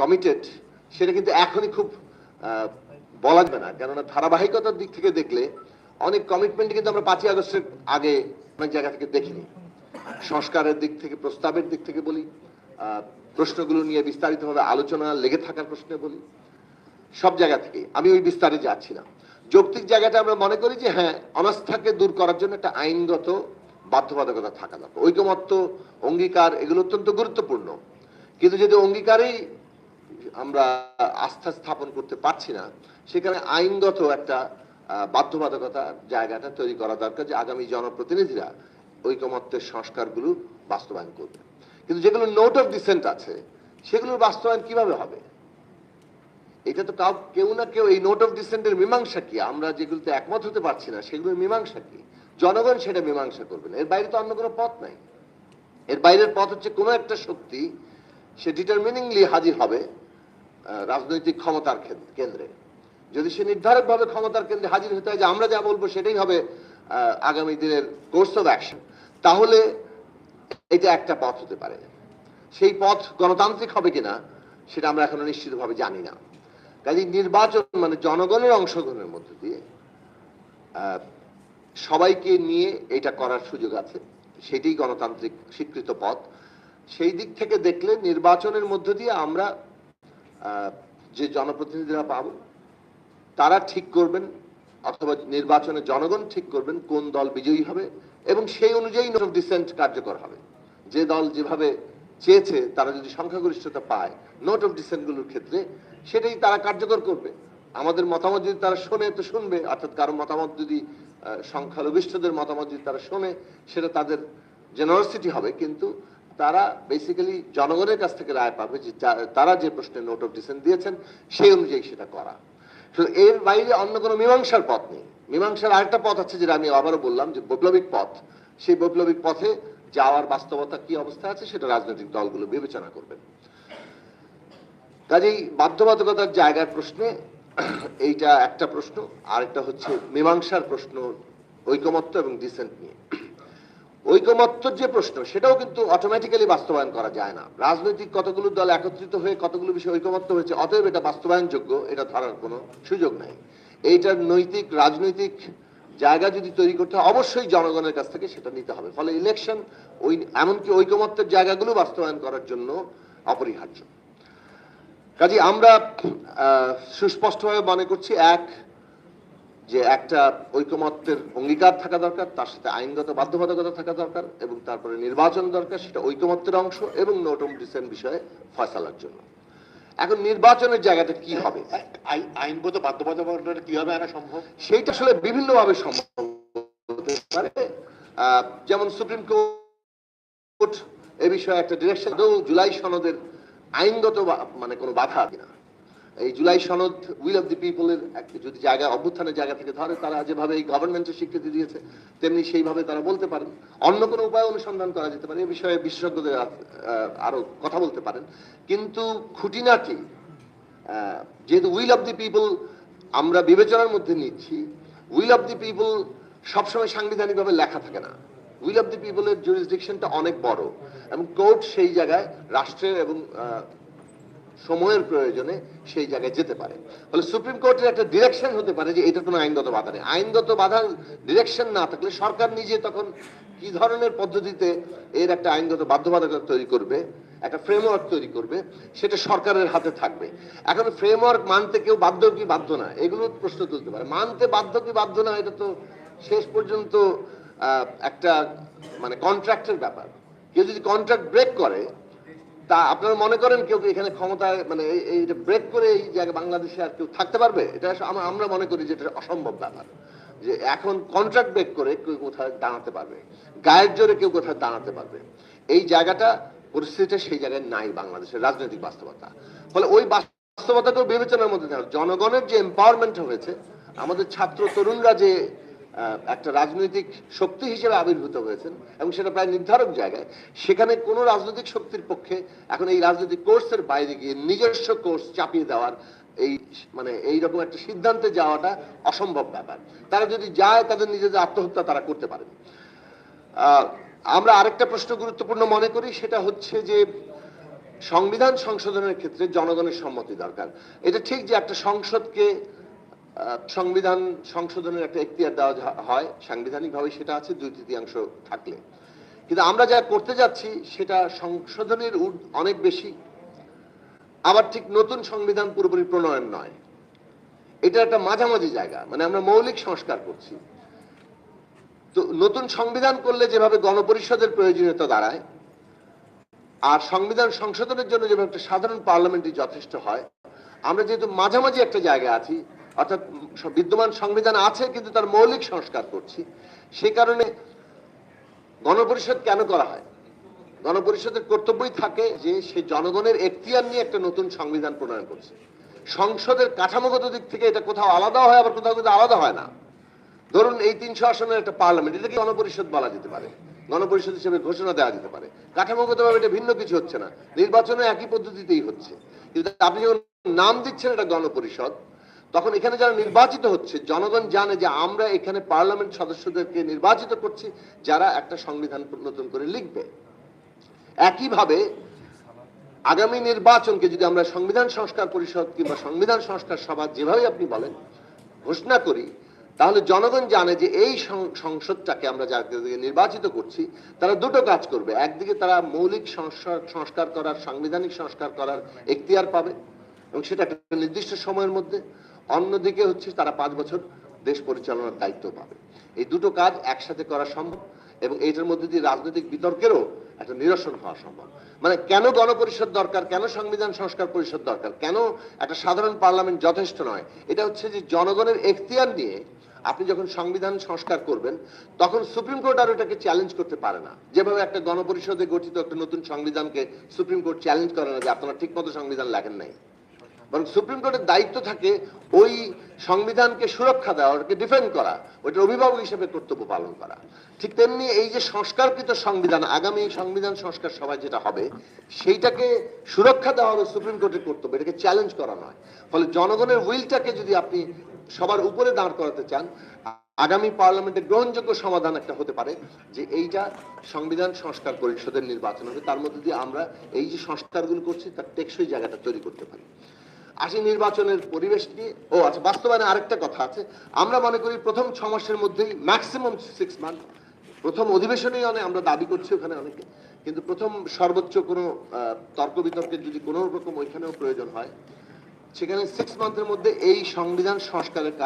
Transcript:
Committed সেটা কিন্তু এখনই খুব বলা যাবে না। কেননা ধারাবাহিকতার দিক থেকে দেখলে অনেক কমিটমেন্ট কিন্তু আমরা পাঁচই আগস্টের আগে অনেক জায়গা থেকে দেখিনি। সংস্কারের দিক থেকে, প্রস্তাবের দিক থেকে বলি প্রশ্নগুলো নিয়ে বিস্তারিতভাবে আলোচনা, লেগে থাকার প্রশ্নে বলি, সব জায়গা থেকে আমি ওই বিস্তারে যাচ্ছি না যৌক্তিক জায়গাটা আমরা মনে করি যে হ্যাঁ অনাস্থাকে দূর করার জন্য একটা আইনগত বাধ্যবাধকতা থাকা দরকার। ঐকমত্য, অঙ্গীকার, এগুলো অত্যন্ত গুরুত্বপূর্ণ। কিন্তু যদি অঙ্গীকারেই আমরা আস্থা স্থাপন করতে পারছি না, সেখানে আইনগত একটা বাধ্যবাধকতা জায়গাটা তৈরি করা দরকার যে আগামী জনপ্রতিনিধিরা ঐকমত্যের সংস্কারগুলো বাস্তবায়ন করবে। কিন্তু যেগুলো নোট অফ ডিসেন্ট আছে, সেগুলোর বাস্তবায়ন কীভাবে হবে? এটা তো কাউ, কেউ না কেউ এই নোট অফ ডিসেন্টের মীমাংসা কি? আমরা যেগুলোতে একমত হতে পারছি না, সেগুলোর মীমাংসা কি? জনগণ সেটা মীমাংসা করবে না। এর বাইরে তো অন্য কোনো পথ নাই। এর বাইরের পথ হচ্ছে কোনো একটা শক্তি সে ডিটারমিনিংলি হাজির হবে রাজনৈতিক ক্ষমতার কেন্দ্রে। যদি সে নির্ধারকভাবে ক্ষমতার কেন্দ্রে হাজির হতে হয় যে আমরা যা বলব সেটাই হবে আগামী দিনের কোর্স অফ অ্যাকশন তাহলে এটা একটা পথ হতে পারে। সেই পথ গণতান্ত্রিক হবে কিনা, সেটা আমরা এখনও নিশ্চিতভাবে জানি না। কাজে নির্বাচন মানে জনগণের অংশগ্রহণের মধ্যে দিয়ে সবাইকে নিয়ে এটা করার সুযোগ আছে। সেটাই গণতান্ত্রিক স্বীকৃত পথ। সেই দিক থেকে দেখলে নির্বাচনের মধ্য দিয়ে আমরা যে জনপ্রতিনিধিরা পাবো, তারা ঠিক করবেন অথবা নির্বাচনে জনগণ ঠিক করবেন কোন দল বিজয়ী হবে এবং সেই অনুযায়ী নোট অফ ডিসেন্ট কার্যকর হবে। যে দল যেভাবে চেয়েছে, তারা যদি সংখ্যাগরিষ্ঠতা পায় নোট অফ ডিসেন্টগুলোর ক্ষেত্রে সেটাই তারা কার্যকর করবে। আমাদের মতামত যদি তারা শোনে, তো শুনবে। অর্থাৎ কারও মতামত যদি সংখ্যালঘিষ্ঠদের মতামত যদি তারা শোনে, সেটা তাদের জেনারসিটি হবে। কিন্তু তারা বেসিক্যালি জনগণের কাছ থেকে রায় পাবে যে তারা যে প্রশ্নে নোট অফ ডিসেন্ট দিয়েছেন, সেই অনুযায়ী সেটা করা। এর বাইরে অন্য কোনো মীমাংসার পথ নেই। মীমাংসার আরেকটা পথ আছে যেটা আমি আবারও বললাম যে বৈপ্লবিক পথ। সেই বৈপ্লবিক পথে যাওয়ার বাস্তবতা কি অবস্থা আছে সেটা রাজনৈতিক দলগুলো বিবেচনা করবেন। কাজেই বাধ্যবাধকতার জায়গার প্রশ্নে এইটা একটা প্রশ্ন, আরেকটা হচ্ছে মীমাংসার প্রশ্ন ঐকমত্য এবং ডিসেন্ট নিয়ে। ঐকমত্যর যে প্রশ্ন, সেটাও কিন্তু অটোমেটিক্যালি বাস্তবায়ন করা যায় না। রাজনৈতিক কতগুলো দল একত্রিত হয়ে কতগুলো বিষয়ে ঐকমত্য হয়েছে, অতএব এটা বাস্তবায়নযোগ্য, এটা ধরার কোনো সুযোগ নাই। এইটার নৈতিক, রাজনৈতিক জায়গা যদি তৈরি করতে হয়, অবশ্যই জনগণের কাছ থেকে সেটা নিতে হবে। ফলে ইলেকশন ওই, এমনকি ঐকমত্যের জায়গাগুলো বাস্তবায়ন করার জন্য অপরিহার্য। কাজে আমরা সুস্পষ্টভাবে মনে করছি, এক যে একটা ঐকমত্যের অঙ্গীকার থাকা দরকার তার সাথে আইনগত বাধ্যবাধকতা থাকা দরকার এবং তারপরে নির্বাচন দরকার সেটা ঐকমত্যের অংশ এবং নোটম ডিসেন্ট বিষয়ে ফয়সালার জন্য। এখন নির্বাচনের জায়গাটা কি হবে? আইনগত বাধ্যবাধকতা কীভাবে আনা সম্ভব? সেইটা আসলে বিভিন্নভাবে সম্ভব হতে পারে। যেমন সুপ্রিম কোর্ট এ বিষয়ে একটা ডিরেকশন জুলাই সনদের আইনগত মানে কোনো বাধা কিনা? এই জুলাই সনদ উইল অফ দি পিপলের যদি জায়গা, অভ্যুত্থানের জায়গা থেকে ধরে, তারা যেভাবে এই গভর্নমেন্টের স্বীকৃতি দিয়েছে, তেমনি সেইভাবে তারা বলতে পারেন। অন্য কোনো উপায় অনুসন্ধান করা যেতে পারে, এ বিষয়ে বিশেষজ্ঞদের আরও কথা বলতে পারেন। কিন্তু খুঁটিনাটি যেহেতু উইল অফ দি পিপল আমরা বিবেচনার মধ্যে নিচ্ছি উইল অফ দি পিপল সবসময় সাংবিধানিকভাবে লেখা থাকে না। উইল অফ দি পিপলের জুরিসডিকশনটা অনেক বড়, এবং কোর্ট সেই জায়গায় রাষ্ট্রের এবং সময়ের প্রয়োজনে সেই জায়গায় যেতে পারে। ফলে সুপ্রিম কোর্টের একটা ডিরেকশন হতে পারে যে এটা কোনো আইনগত বাধা নেই। আইনগত বাধার ডিরেকশন না থাকলে সরকার নিজে তখন কি ধরনের পদ্ধতিতে এর একটা আইনগত বাধ্যবাধকতা তৈরি করবে, একটা ফ্রেমওয়ার্ক তৈরি করবে, সেটা সরকারের হাতে থাকবে। এখন ফ্রেমওয়ার্ক মানতে কেউ বাধ্য কি বাধ্য না? এগুলো প্রশ্ন তুলতে পারে। মানতে বাধ্য কি বাধ্য না, এটা তো শেষ পর্যন্ত একটা মানে কন্ট্রাক্টের ব্যাপার। কেউ যদি কন্ট্রাক্ট ব্রেক করে তা আপনারা মনে করেন কেউ এখানে ক্ষমতায় মানে এই- এইটা ব্রেক করে এই জায়গায় বাংলাদেশে আর কেউ থাকতে পারবে? এটা আমরা মনে করি যে এটা অসম্ভব ব্যাপার। যে এখন কন্ট্রাক্ট ব্রেক করে কেউ কোথায় দাঁড়াতে পারবে? গায়ের জোরে কেউ কোথায় দাঁড়াতে পারবে? এই জায়গাটা, পরিস্থিতিটা সেই জায়গায় নাই বাংলাদেশের রাজনৈতিক বাস্তবতা। ফলে ওই বাস্তবতাকেও বিবেচনার মধ্যে জনগণের যে এম্পাওয়ারমেন্ট হয়েছে, আমাদের ছাত্র তরুণরা যে একটা রাজনৈতিক শক্তি হিসেবে আবির্ভূত হয়েছেন এবং সেটা প্রায় নির্ধারক জায়গায়। সেখানে কোনো রাজনৈতিক শক্তির পক্ষে এখন এই রাজনৈতিক কোর্সের বাইরে গিয়ে নিজস্ব কোর্স চাপিয়ে দেওয়ার এই মানে এইরকম একটা সিদ্ধান্তে যাওয়াটা অসম্ভব ব্যাপার। তারা যদি যায়, তাদের নিজেদের আত্মহত্যা তারা করতে পারেন। আমরা আরেকটা প্রশ্ন গুরুত্বপূর্ণ মনে করি, সেটা হচ্ছে যে সংবিধান সংশোধনের ক্ষেত্রে জনগণের সম্মতি দরকার। এটা ঠিক যে একটা সংসদকে সংবিধান সংশোধনের একটা এখতিয়ার দেওয়া হয়, সাংবিধানিকভাবে সেটা আছে, দুই তৃতীয়াংশ থাকলে। কিন্তু আমরা যা করতে যাচ্ছি, সেটা সংশোধনের অনেক বেশি। আবার ঠিক নতুন সংবিধান পুরোপুরি প্রণয়ন নয়। এটা একটা মাঝামাঝি জায়গা মানে আমরা মৌলিক সংস্কার করছি। তো নতুন সংবিধান করলে যেভাবে গণপরিষদের প্রয়োজনীয়তা দাঁড়ায়, আর সংবিধান সংশোধনের জন্য যেভাবে একটা সাধারণ পার্লামেন্টই যথেষ্ট হয়, আমরা যেহেতু মাঝামাঝি একটা জায়গায় আছি অর্থাৎ বিদ্যমান সংবিধান আছে, কিন্তু তার মৌলিক সংস্কার করছি। সে কারণে গণপরিষদ কেন করা হয়? গণপরিষদের কর্তব্যই থাকে যে সে জনগণের এখতিয়ার নিয়ে একটা নতুন সংবিধান প্রণয়ন করছে। সংসদের কাঠামোগত দিক থেকে এটা কোথাও আলাদা হয়, আবার কোথাও কিন্তু আলাদা হয় না। ধরুন এই তিনশো আসনের একটা পার্লামেন্ট এটাকে গণপরিষদ বলা যেতে পারে? গণপরিষদ হিসেবে ঘোষণা দেওয়া যেতে পারে। কাঠামোগতভাবে এটা ভিন্ন কিছু হচ্ছে না। নির্বাচনে একই পদ্ধতিতেই হচ্ছে। কিন্তু আপনি যখন নাম দিচ্ছেন এটা গণপরিষদ তখন এখানে যারা নির্বাচিত হচ্ছে, জনগণ জানে যে আমরা এখানে পার্লামেন্ট সদস্যদেরকে নির্বাচিত করছি, যারা একটা সংবিধান নতুন করে লিখবে। একইভাবে আগামী নির্বাচনকে যদি আমরা সংবিধান সংস্কার পরিষদ কিংবা সংবিধান সংস্কার সভা যেভাবে আপনি বলেন, ঘোষণা করি, তাহলে জনগণ জানে যে এই সংসদটাকে আমরা যাদেরকে নির্বাচিত করছি, তারা দুটো কাজ করবে। একদিকে তারা মৌলিক সংস্কার সংস্কার করার, সাংবিধানিক সংস্কার করার এখতিয়ার পাবে, এবং সেটা একটা নির্দিষ্ট সময়ের মধ্যে। অন্যদিকে হচ্ছে তারা পাঁচ বছর দেশ পরিচালনার দায়িত্ব পাবে। এই দুটো কাজ একসাথে করা সম্ভব এবং এইটার মধ্যে দিয়ে রাজনৈতিক বিতর্কেরও একটা নিরসন হওয়া সম্ভব। মানে কেন গণপরিষদ দরকার, কেন সংবিধান সংস্কার পরিষদ দরকার, কেন একটা সাধারণ পার্লামেন্ট যথেষ্ট নয়? এটা হচ্ছে যে জনগণের এখতিয়ার নিয়ে আপনি যখন সংবিধান সংস্কার করবেন, তখন সুপ্রিম কোর্ট আর ওটাকে চ্যালেঞ্জ করতে পারে না। যেভাবে একটা গণপরিষদে গঠিত একটা নতুন সংবিধানকে সুপ্রিম কোর্ট চ্যালেঞ্জ করে না যে আপনারা ঠিক মতো সংবিধান লেখেন নাই। বরং সুপ্রিম কোর্টের দায়িত্ব থাকে ওই সংবিধানকে সুরক্ষা দেওয়া, ওটাকে ডিফেন্ড করা ওইটার অভিভাবক হিসেবে কর্তব্য পালন করা। ঠিক তেমনি এই যে সংস্কারকৃত সংবিধান, আগামী সংবিধান সংস্কার সভায় যেটা হবে, সেইটাকে সুরক্ষা দেওয়া হলো সুপ্রিম কোর্টের কর্তব্য, এটাকে চ্যালেঞ্জ করা নয়। ফলে জনগণের উইলটাকে যদি আপনি সবার উপরে দাঁড় করাতে চান, আগামী পার্লামেন্টে গ্রহণযোগ্য সমাধান একটা হতে পারে যে এইটা সংবিধান সংস্কার পরিষদের নির্বাচন হবে। তার মধ্যে দিয়ে আমরা এই যে সংস্কারগুলো করছি, তার টেকসই জায়গাটা তৈরি করতে পারি। আসি নির্বাচনের পরিবেশ নিয়ে ও আচ্ছা বাস্তবায়নে আরেকটা কথা আছে। আমরা মনে করি প্রথম ছ মাসের মধ্যেই ম্যাক্সিমাম সিক্স মান্থ প্রথম অধিবেশনেই অনেক আমরা দাবি করছি ওখানে অনেকে। কিন্তু প্রথম সর্বোচ্চ কোনো তর্ক বিতর্কের যদি কোনো রকম ওইখানেও প্রয়োজন হয়, সেখানে সিক্স মান্থের মধ্যে এই সংবিধান সংস্কারের কাজ